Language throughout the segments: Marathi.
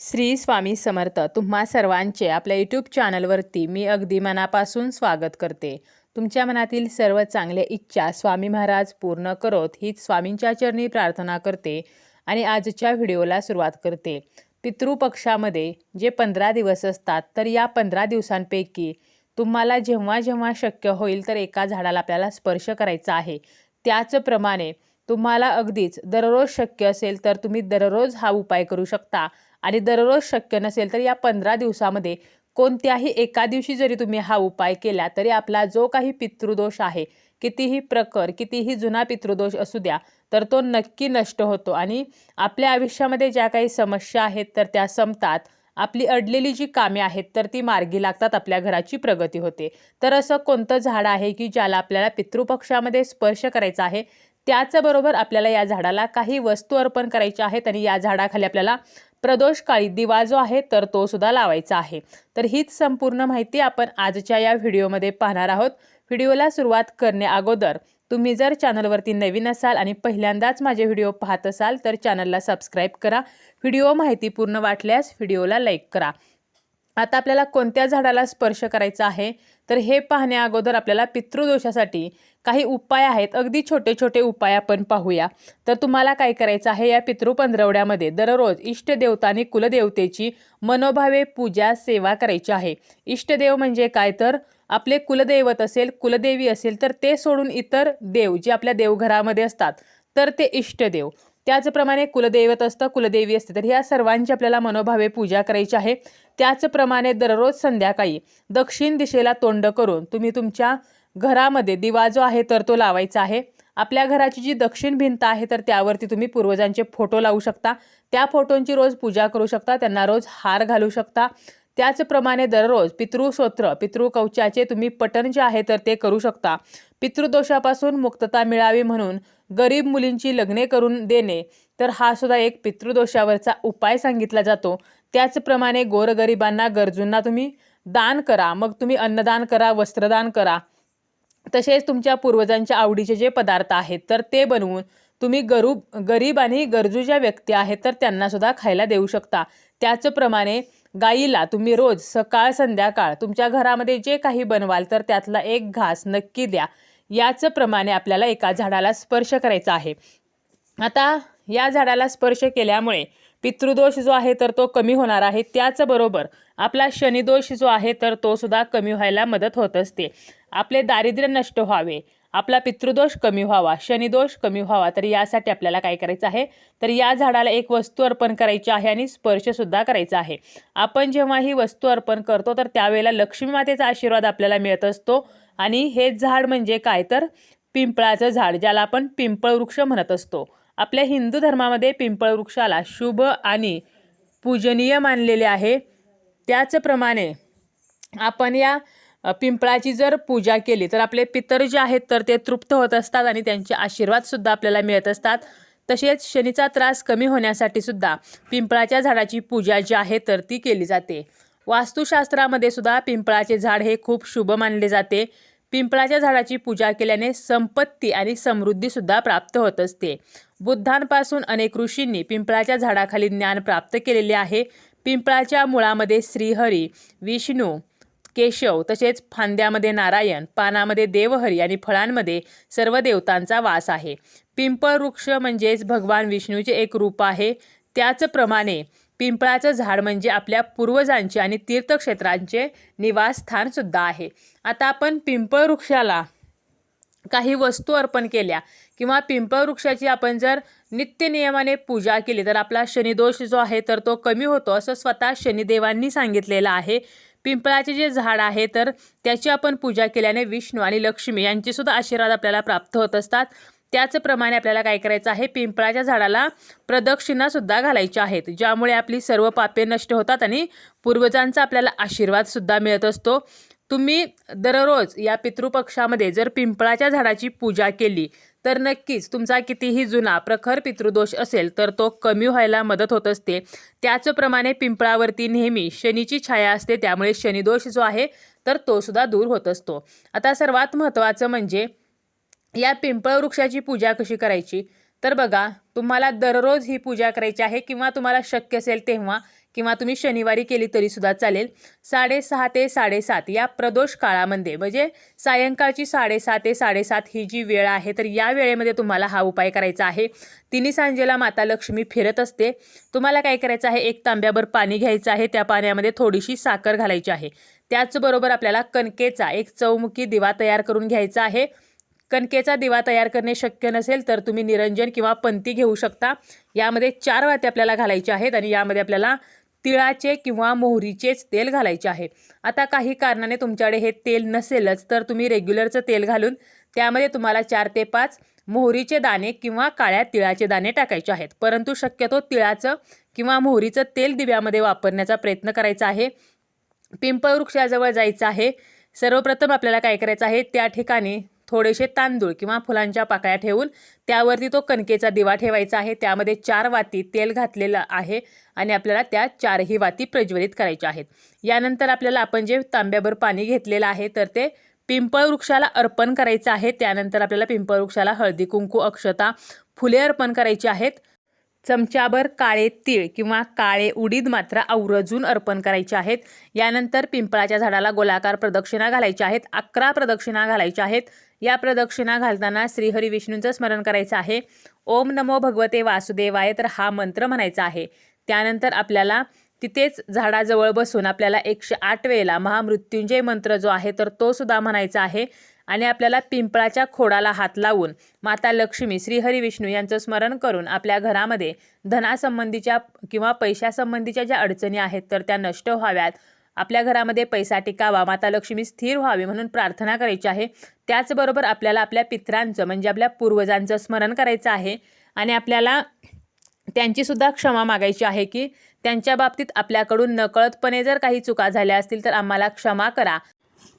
श्री स्वामी समर्थ तुम्हा सर्वांचे आपल्या यूट्यूब चॅनलवरती मी अगदी मनापासून स्वागत करते. तुमच्या मनातील सर्व चांगल्या इच्छा स्वामी महाराज पूर्ण करोत हीच स्वामींच्या चरणी प्रार्थना करते आणि आजच्या व्हिडिओला सुरुवात करते. पितृपक्षामध्ये जे पंधरा दिवस असतात तर या पंधरा दिवसांपैकी तुम्हाला जेव्हा जेव्हा शक्य होईल तर एका झाडाला आपल्याला स्पर्श करायचा आहे. त्याचप्रमाणे तुम्हाला अगदीच दररोज शक्य असेल तर तुम्ही दररोज हा उपाय करू शकता. आणि दररोज शक्य नसेल तर या पंधरा दिवसामध्ये कोणत्याही एका दिवशी जरी तुम्ही हा उपाय केला तरी आपला जो काही पितृदोष आहे कितीही प्रकर कितीही जुना पितृदोष असू द्या तर तो नक्की नष्ट होतो. आणि आपल्या आयुष्यामध्ये ज्या काही समस्या आहेत तर त्या संपतात. आपली अडलेली जी कामे आहेत तर ती मार्गी लागतात आपल्या घराची प्रगती होते. तर असं कोणतं झाड आहे की ज्याला आपल्याला पितृपक्षामध्ये स्पर्श करायचा आहे त्याचबरोबर आपल्याला या झाडाला काही वस्तू अर्पण करायच्या आहेत आणि या झाडाखाली आपल्याला प्रदोष काळी दिवा जो आहे तर तो सुद्धा लावायचा आहे. तर हीच संपूर्ण माहिती आपण आजच्या या व्हिडिओमध्ये पाहणार आहोत. व्हिडिओला सुरुवात करण्या अगोदर तुम्ही जर चॅनलवरती नवीन असाल आणि पहिल्यांदाच माझे व्हिडिओ पाहत असाल तर चॅनलला सबस्क्राईब करा. व्हिडिओ माहिती पूर्ण वाटल्यास व्हिडिओला लाईक करा. आता आपल्याला कोणत्या झाडाला स्पर्श करायचा आहे? तर हे पाहण्या अगोदर आपल्याला पितृदोषासाठी काही उपाय आहेत. अगदी छोटे छोटे उपाय आपण पाहूया. तर तुम्हाला काय करायचं आहे? या पितृपंधरवड्यामध्ये दररोज इष्टदेवता आणि कुलदेवतेची मनोभावे पूजा सेवा करायची आहे. इष्टदेव म्हणजे काय? तर आपले कुलदैवत असेल कुलदेवी असेल तर ते सोडून इतर देव जे आपल्या देवघरामध्ये असतात तर ते इष्टदेव. त्याचप्रमाणे कुलदैवत असतं कुलदेवी असते. तर ह्या सर्वांची आपल्याला मनोभावे पूजा करायची आहे. त्याचप्रमाणे दररोज संध्याकाळी दक्षिण दिशेला तोंड करून तुम्ही तुमच्या घरामध्ये दिवा जो आहे तर तो लावायचा आहे. आपल्या घराची जी दक्षिण भिंत आहे तर त्यावरती तुम्ही पूर्वजांचे फोटो लावू शकता. त्या फोटोंची रोज पूजा करू शकता. त्यांना रोज हार घालू शकता. त्याचप्रमाणे दररोज पितृस्तोत्र पितृकवचाचे तुम्ही पठण जे आहे तर ते करू शकता. पितृदोषापासून मुक्तता मिळावी म्हणून गरीब मुलींची लग्ने करून देणे तर हा सुद्धा एक पितृदोषावरचा उपाय सांगितला जातो. त्याचप्रमाणे गोरगरिबांना गरजूंना तुम्ही दान करा. मग तुम्ही अन्नदान करा वस्त्रदान करा. तसेच तुमच्या पूर्वजांच्या आवडीचे जे पदार्थ आहेत तर ते बनवून तुम्ही गरू गरीब आणि गरजू ज्या व्यक्ती आहेत तर त्यांनासुद्धा खायला देऊ शकता. त्याचप्रमाणे गाईला तुम्ही रोज सकाळ संध्याकाळ तुमच्या घरामध्ये जे काही बनवाल तर त्यातला एक घास नक्की द्या. याचप्रमाणे आपल्याला एका झाडाला स्पर्श करायचा आहे. आता या झाडाला स्पर्श केल्यामुळे पितृदोष जो आहे तर तो कमी होणार आहे. त्याचबरोबर आपला शनिदोष जो आहे तर तो सुद्धा कमी व्हायला मदत होत असते. आपले दारिद्र्य नष्ट व्हावे. आपला पितृदोष कमी व्हावा. शनिदोष कमी व्हावा. तर यासाठी आपल्याला काय करायचं आहे? तर या झाडाला एक वस्तू अर्पण करायची आहे आणि स्पर्शसुद्धा करायचा आहे. आपण जेव्हा ही वस्तू अर्पण करतो तर त्यावेळेला लक्ष्मी मातेचा आशीर्वाद आपल्याला मिळत असतो. आणि हे झाड म्हणजे काय? तर पिंपळाचं झाड ज्याला आपण पिंपळ वृक्ष म्हणत असतो. आपल्या हिंदू धर्मामध्ये पिंपळ वृक्षाला शुभ आणि पूजनीय मानलेले आहे. त्याचप्रमाणे आपण या पिंपळाची जर पूजा केली तर आपले पितर जे आहेत तर ते तृप्त होत असतात आणि त्यांचे आशीर्वादसुद्धा आपल्याला मिळत असतात. तसेच शनीचा त्रास कमी होण्यासाठी सुद्धा पिंपळाच्या झाडाची पूजा जी आहे तर ती केली जाते. वास्तुशास्त्रामध्ये सुद्धा पिंपळाचे झाड हे खूप शुभ मानले जाते. पिंपळाच्या झाडाची पूजा केल्याने संपत्ती आणि समृद्धीसुद्धा प्राप्त होत असते. बुद्धांपासून अनेक ऋषींनी पिंपळाच्या झाडाखाली ज्ञान प्राप्त केलेले आहे. पिंपळाच्या मुळामध्ये श्रीहरी विष्णू केशव तसेच फांद्यामध्ये नारायण पानामध्ये देवहरी आणि फळांमध्ये सर्व देवतांचा वास आहे. पिंपळ वृक्ष म्हणजेच भगवान विष्णूचे एक रूप आहे. त्याचप्रमाणे पिंपळाचं झाड म्हणजे आपल्या पूर्वजांचे आणि तीर्थक्षेत्रांचे निवासस्थानसुद्धा आहे. आता आपण पिंपळ वृक्षाला काही वस्तू अर्पण केल्या. किंवा पिंपळ वृक्षाची आपण जर नित्य नियमाने पूजा केली तर आपला शनिदोष जो आहे तर तो कमी होतो असं स्वतः शनिदेवांनी सांगितलेलं आहे. पिंपळाचे जे झाड आहे तर त्याची आपण पूजा केल्याने विष्णू आणि लक्ष्मी यांचेसुद्धा आशीर्वाद आपल्याला प्राप्त होत असतात. त्याचप्रमाणे आपल्याला काय करायचं आहे पिंपळाच्या झाडाला प्रदक्षिणासुद्धा घालायच्या आहेत ज्यामुळे आपली सर्व पापे नष्ट होतात आणि पूर्वजांचा आपल्याला आशीर्वादसुद्धा मिळत असतो. तुम्ही दररोज या पितृपक्षामध्ये जर पिंपळाच्या झाडाची पूजा केली तर नक्कीच तुमचा कितीही जुना प्रखर पितृदोष असेल तर तो कमी व्हायला मदत होत असते. त्याचप्रमाणे पिंपळावरती नेहमी शनीची छाया असते त्यामुळे शनिदोष जो आहे तर तो सुद्धा दूर होत असतो. आता सर्वात महत्त्वाचं म्हणजे या पिंपळ वृक्षाची पूजा कशी करायची? तर बघा तुम्हाला दररोज ही पूजा करायची आहे किंवा तुम्हाला शक्य असेल तेव्हा किंवा तुम्ही शनिवारी केली तरीसुद्धा चालेल. साडेसहा ते साडेसात या प्रदोष काळामध्ये म्हणजे सायंकाळची साडेसहा ते साडेसात ही जी वेळ आहे तर या वेळेमध्ये तुम्हाला हा उपाय करायचा आहे. तिन्ही सांजेला माता लक्ष्मी फिरत असते. तुम्हाला काय करायचं आहे? एक तांब्याभर पाणी घ्यायचं आहे. त्या पाण्यामध्ये थोडीशी साखर घालायची आहे. त्याचबरोबर आपल्याला कणकेचा एक चौमुखी दिवा तयार करून घ्यायचा आहे. कणकेचा दिवा तयार करणे शक्य नसेल तर तुम्ही निरंजन किंवा पंती घेऊ शकता. यामध्ये चार वाते आपल्याला घालायचे आहेत आणि यामध्ये आपल्याला तिळाचे किंवा मोहरीचेच तेल घालायचे आहे. आता काही कारणाने तुमच्याकडे हे तेल नसेलच तर तुम्ही रेग्युलरचं तेल घालून त्यामध्ये तुम्हाला चार ते पाच मोहरीचे दाणे किंवा काळ्या तिळाचे दाणे टाकायचे आहेत. परंतु शक्यतो तिळाचं किंवा मोहरीचं तेल दिव्यामध्ये वापरण्याचा प्रयत्न करायचा आहे. पिंपळ वृक्षाजवळ जायचं आहे. सर्वप्रथम आपल्याला काय करायचं आहे? त्या ठिकाणी थोडेसे तांदूळ किंवा फुलांच्या पाकळ्या ठेवून त्यावरती तो कणकेचा दिवा ठेवायचा आहे. त्यामध्ये चार वाती तेल घातलेलं आहे आणि आपल्याला त्या चारही वाती प्रज्वलित करायच्या आहेत. यानंतर आपल्याला आपण जे तांब्याभर पाणी घेतलेलं आहे तर ते पिंपळ वृक्षाला अर्पण करायचं आहे. त्यानंतर आपल्याला पिंपळ वृक्षाला हळदी कुंकू अक्षता फुले अर्पण करायची आहेत. चमचाभर काळे तीळ किंवा काळे उडीद मात्र आवर्जून अर्पण करायचे आहेत. यानंतर पिंपळाच्या झाडाला गोलाकार प्रदक्षिणा घालायच्या आहेत. अकरा प्रदक्षिणा घालायच्या आहेत. या प्रदक्षिणा घालताना श्रीहरी विष्णूंचं स्मरण करायचं आहे. ओम नमो भगवते वासुदेवाय तर हा मंत्र म्हणायचा आहे. त्यानंतर आपल्याला तिथेच झाडाजवळ बसून आपल्याला एकशे आठ वेळेला महामृत्युंजय मंत्र जो आहे तर तो सुद्धा म्हणायचा आहे. आणि आपल्याला पिंपळाच्या खोडाला हात लावून माता लक्ष्मी श्रीहरी विष्णू यांचं स्मरण करून आपल्या घरामध्ये धनासंबंधीच्या किंवा पैशासंबंधीच्या ज्या अडचणी आहेत तर त्या नष्ट व्हाव्यात. आपल्या घरामध्ये पैसा टिकावा माता लक्ष्मी स्थिर व्हावी म्हणून प्रार्थना करायची आहे. त्याचबरोबर आपल्याला आपल्या पित्रांचं म्हणजे आपल्या पूर्वजांचं स्मरण करायचं आहे. आणि आपल्याला त्यांचीसुद्धा क्षमा मागायची आहे की त्यांच्या बाबतीत आपल्याकडून नकळतपणे जर काही चुका झाल्या असतील तर आम्हाला क्षमा करा.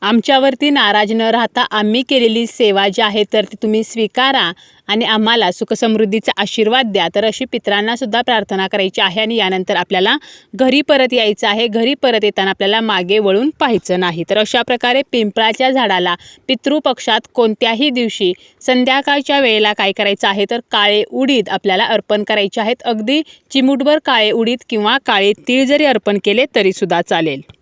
आमच्यावरती नाराज न राहता आम्ही केलेली सेवा जी आहे तर ती तुम्ही स्वीकारा आणि आम्हाला सुखसमृद्धीचा आशीर्वाद द्या. तर अशी पित्रांना सुद्धा प्रार्थना करायची आहे आणि यानंतर आपल्याला घरी परत यायचं आहे. घरी परत येताना आपल्याला मागे वळून पाहायचं नाही. तर अशा प्रकारे पिंपळाच्या झाडाला पितृपक्षात कोणत्याही दिवशी संध्याकाळच्या वेळेला काय करायचं आहे तर काळे उडीद आपल्याला अर्पण करायचे आहेत. अगदी चिमूटभर काळे उडीद किंवा काळे तीळ जरी अर्पण केले तरीसुद्धा चालेल.